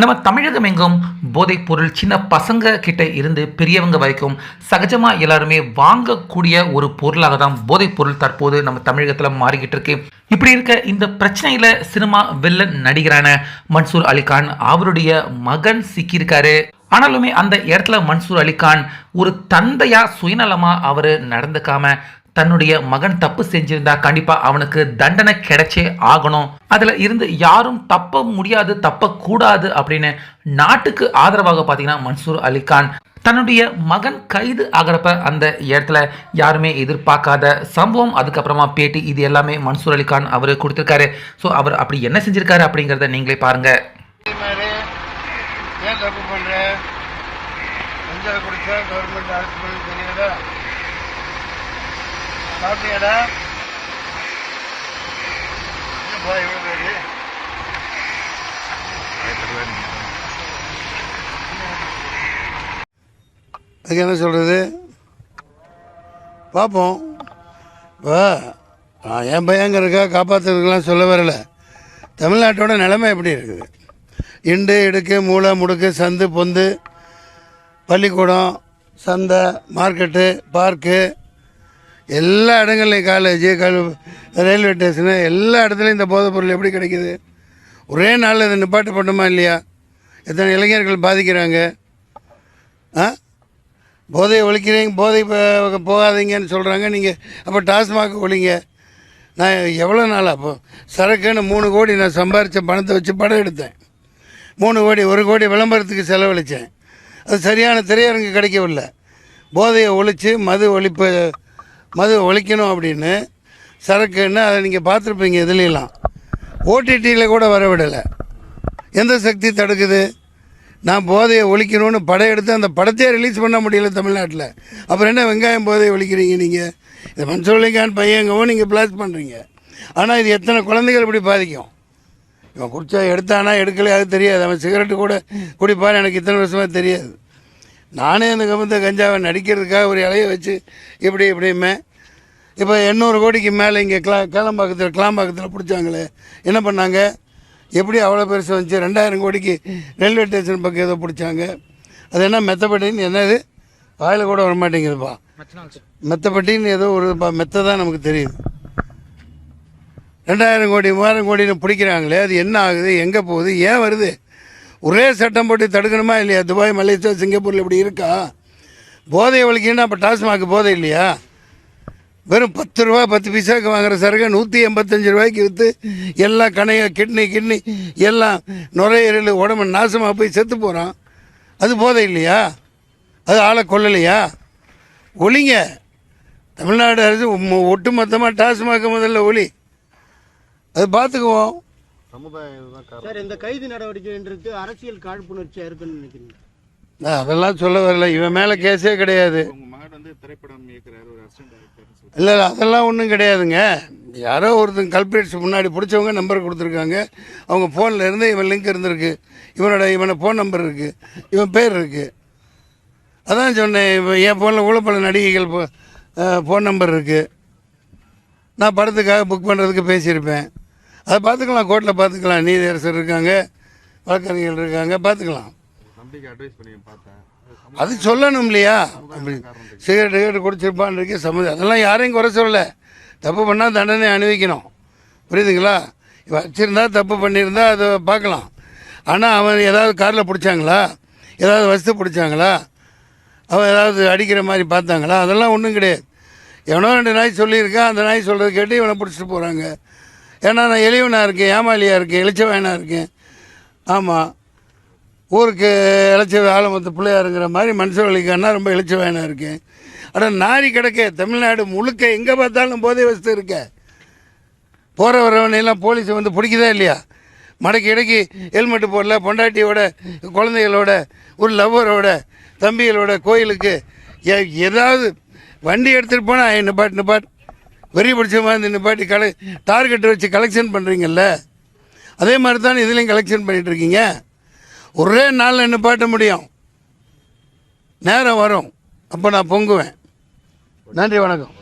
நம்ம தமிழகம் எங்கும் போதைப் பொருள் சின்ன பசங்க கிட்ட இருந்து பெரியவங்க வரைக்கும் சகஜமா எல்லாருமே வாங்கக்கூடிய ஒரு பொருளாக தான் போதைப் பொருள் தற்போது நம்ம தமிழகத்துல மாறிக்கிட்டு இருக்கு. இப்படி இருக்க இந்த பிரச்சனையில சினிமா வில்லன் நடிகரான மன்சூர் அலிகான் அவருடைய மகன் சிக்கியிருக்காரு. ஆனாலுமே அந்த இடத்துல மன்சூர் அலிகான் ஒரு தந்தையா சுயநலமா அவரு நடந்துக்காம தன்னுடைய மகன் தப்பு செஞ்சிருந்தா கண்டிப்பா அவனுக்கு தண்டனை கிடைச்சே ஆகணும். அதுல இருந்து யாரும் தப்ப முடியாது தப்ப கூடாது அப்படின்னு நாட்டுக்கு ஆதரவாக பாத்தீங்கன்னா மன்சூர் அலிகான் தன்னுடைய மகன் கைது ஆகிறப்ப அந்த இடத்துல யாருமே எதிர்பார்க்காத சம்பவம். அதுக்கப்புறமா பேட்டி இது எல்லாமே மன்சூர் அலிகான் அவர் கொடுத்துருக்காரு. ஸோ அவர் அப்படி என்ன செஞ்சிருக்காரு அப்படிங்கிறத நீங்களே பாருங்க. ஏன் தப்பு பண்ற? கவர்மெண்ட் அரசு தெரியாதா? சாப்பிட்டியாடா என்ன போய் எவ்வளோ பேர். அதுக்கு என்ன சொல்கிறது பார்ப்போம் இப்போ நான் என் பையங்கிறக்கா காப்பாற்றுறதுக்கெல்லாம் சொல்ல வரல. தமிழ்நாட்டோட நிலைமை எப்படி இருக்குது? இண்டு இடுக்கு மூளை முடுக்கு சந்து பொந்து பள்ளிக்கூடம் சந்தை மார்க்கெட்டு பார்க்கு எல்லா இடங்கள்லையும் காலேஜு கல் ரயில்வே ஸ்டேஷனு எல்லா இடத்துலையும் இந்த போதைப் பொருள் எப்படி கிடைக்குது? ஒரே நாளில் இதை நிப்பாட்டப்பட்டோமா இல்லையா? எத்தனை இளைஞர்கள் பாதிக்கிறாங்க? ஆ? போதையை ஒழிக்கிறீங்க போதை போகாதீங்கன்னு சொல்கிறாங்க நீங்கள் அப்போ டாஸ்மாக் ஒழிங்க. நான் எவ்வளோ நாள் அப்போ சரக்குன்னு மூணு கோடி நான் சம்பாரித்த பணத்தை வச்சு படம் எடுத்தேன். மூணு கோடி ஒரு கோடி விளம்பரத்துக்கு செலவழித்தேன் அது சரியான திரையரங்கு கிடைக்கவில்லை. போதையை ஒழித்து மது ஒழிப்பு மது ஒழிக்கணும் அப்படின்னு. சரக்குன்னு அதை நீங்கள் பார்த்துருப்பீங்க இதுலாம் ஓடிடியில் கூட வர விடலை எந்த சக்தி தடுக்குது? நான் போதையை ஒழிக்கணும்னு படம் எடுத்து அந்த படத்தையே ரிலீஸ் பண்ண முடியல தமிழ்நாட்டில். அப்புறம் என்ன வெங்காயம் போதையை ஒழிக்கிறீங்க நீங்கள் இந்த மன்சூர்லிகான் பையங்கவும் நீங்கள் பிளாஸ் பண்ணுறீங்க ஆனால் இது எத்தனை குழந்தைகள் இப்படி பாதிக்கும்? இவன் குடிச்சா எடுத்தானா எடுக்கலையா அது தெரியாது. அவன் சிகரெட்டு கூட குடிப்பான்னு எனக்கு இத்தனை வருஷமாக தெரியாது. நானே அந்த கம்பத்தை கஞ்சாவை நடிக்கிறதுக்காக ஒரு இலைய வச்சு இப்படி இப்படியுமே. இப்போ எண்ணூறு கோடிக்கு மேலே இங்கே கிளா கேளம்பாக்கத்தில் கிளாம்பாக்கத்தில் பிடிச்சாங்களே. என்ன பண்ணாங்க? எப்படி அவ்வளோ பெருசு வந்துச்சு? ரெண்டாயிரம் கோடிக்கு ரயில்வே ஸ்டேஷன் பக்கம் ஏதோ பிடிச்சாங்க. அது என்ன மெத்தப்பட்டின்னு? என்னது? வாயில் கூட வர மாட்டேங்குதுப்பா மெத்தப்பட்டின்னு ஏதோ ஒரு ப- மெத்த தான் நமக்கு தெரியுது. ரெண்டாயிரம் கோடி மூவாயிரம் கோடின்னு பிடிக்கிறாங்களே அது என்ன ஆகுது? எங்கே போகுது? ஏன் வருது? ஒரே சட்டம் போட்டு தடுக்கணுமா இல்லையா? துபாய் மலேசியா சிங்கப்பூரில் இப்படி இருக்கா? போதை ஒழிக்கணும்னா அப்போ டாஸ்மாக் போதை இல்லையா? வெறும் பத்து ரூபா பத்து பைசாவுக்கு வாங்குற சரக்கு நூற்றி எண்பத்தஞ்சு ரூபாய்க்கு விற்று எல்லாம் கணைய கிட்னி கிட்னி எல்லாம் நுரையீரல் உடம்பு நாசமாக போய் செத்து போகிறான் அது போதை இல்லையா? அது ஆளை கொல்லலையா? ஒளிங்க. தமிழ்நாடு அரசு ஒட்டு ஒட்டுமொத்தமாக டாஸ்மாக முதல்ல ஒளி. அது பார்த்துக்குவோம். சார் இந்த கைது நடவடிக்கைன்றது அரசியல் காழ்ப்புணர்ச்சியா இருக்குன்னு நினைக்கிறீங்க நான் அதெல்லாம் சொல்ல வரல. இவன் மேலே கேஸே கிடையாது. இல்லை இல்லை அதெல்லாம் ஒன்றும் கிடையாதுங்க. யாரோ ஒருத்தங்க கல்பிரேட்ஸ் முன்னாடி பிடிச்சவங்க நம்பர் கொடுத்துருக்காங்க. அவங்க ஃபோனில் இருந்து இவன் லிங்க் இருந்திருக்கு. இவனோட இவனை ஃபோன் நம்பர் இருக்குது இவன் பேர் இருக்குது அதான் சொன்னேன் இப்போ என் ஃபோனில் கூட பல நடிகைகள் ஃபோன் நம்பர் இருக்குது நான் படத்துக்காக புக் பண்ணுறதுக்கு பேசியிருப்பேன். அதை பார்த்துக்கலாம் கோர்ட்டில் பார்த்துக்கலாம். நீதியரசர் இருக்காங்க வழக்கறிஞர்கள் இருக்காங்க பார்த்துக்கலாம். அது சொல்லணும் இல்லையா? அப்படி சிகரெட் கிகரெட் குடிச்சிருப்பான் இருக்கே சம்மதி அதெல்லாம் யாரையும் குறை சொல்லலை. தப்பு பண்ணால் தண்டனை அனுபவிக்கணும் புரியுதுங்களா? இவன் வச்சிருந்தா தப்பு பண்ணியிருந்தா அதை பார்க்கலாம். ஆனால் அவன் ஏதாவது காரில் பிடிச்சாங்களா? ஏதாவது வசதி பிடிச்சாங்களா? அவன் ஏதாவது அடிக்கிற மாதிரி பார்த்தாங்களா? அதெல்லாம் ஒன்றும் கிடையாது. எவனோ ரெண்டு நாய் சொல்லியிருக்கான் அந்த நாய் சொல்கிறது கேட்டு இவனை பிடிச்சிட்டு போகிறாங்க ஏன்னா நான் எளிவனாக இருக்கேன் ஏமாலியாக இருக்கேன் இளிச்சவனாக இருக்கேன். ஆமாம் ஊருக்கு இளைச்ச ஆலமத்து பிள்ளையாருங்கிற மாதிரி மனுஷன் ரொம்ப இளைச்சவாயனாக இருக்கேன். ஆனால் நாரி கிடக்க தமிழ்நாடு முழுக்க எங்கே பார்த்தாலும் போதை வசதி இருக்க. போகிற வரவனையெல்லாம் போலீஸ் வந்து பிடிக்குதா இல்லையா? மடக்கி இடக்கி ஹெல்மெட்டு போடல பொண்டாட்டியோட குழந்தைகளோட ஒரு லவ்வரோட தம்பிகளோட கோயிலுக்கு ஏதாவது வண்டி எடுத்துகிட்டு போனால் நிப்பாட்டு நிப்பாட் வெறி பிடிச்ச மாதிரி நிப்பாட்டி கலை டார்கெட் வச்சு கலெக்ஷன் பண்ணுறீங்கல்ல அதே மாதிரி தான் இதுலேயும் கலெக்ஷன் பண்ணிகிட்ருக்கீங்க இருக்கீங்க? ஒரே நாளில் நிப்பாட்ட முடியும். நேரம் வரும். அப்போ நான் பொங்குவேன். நன்றி வணக்கம்.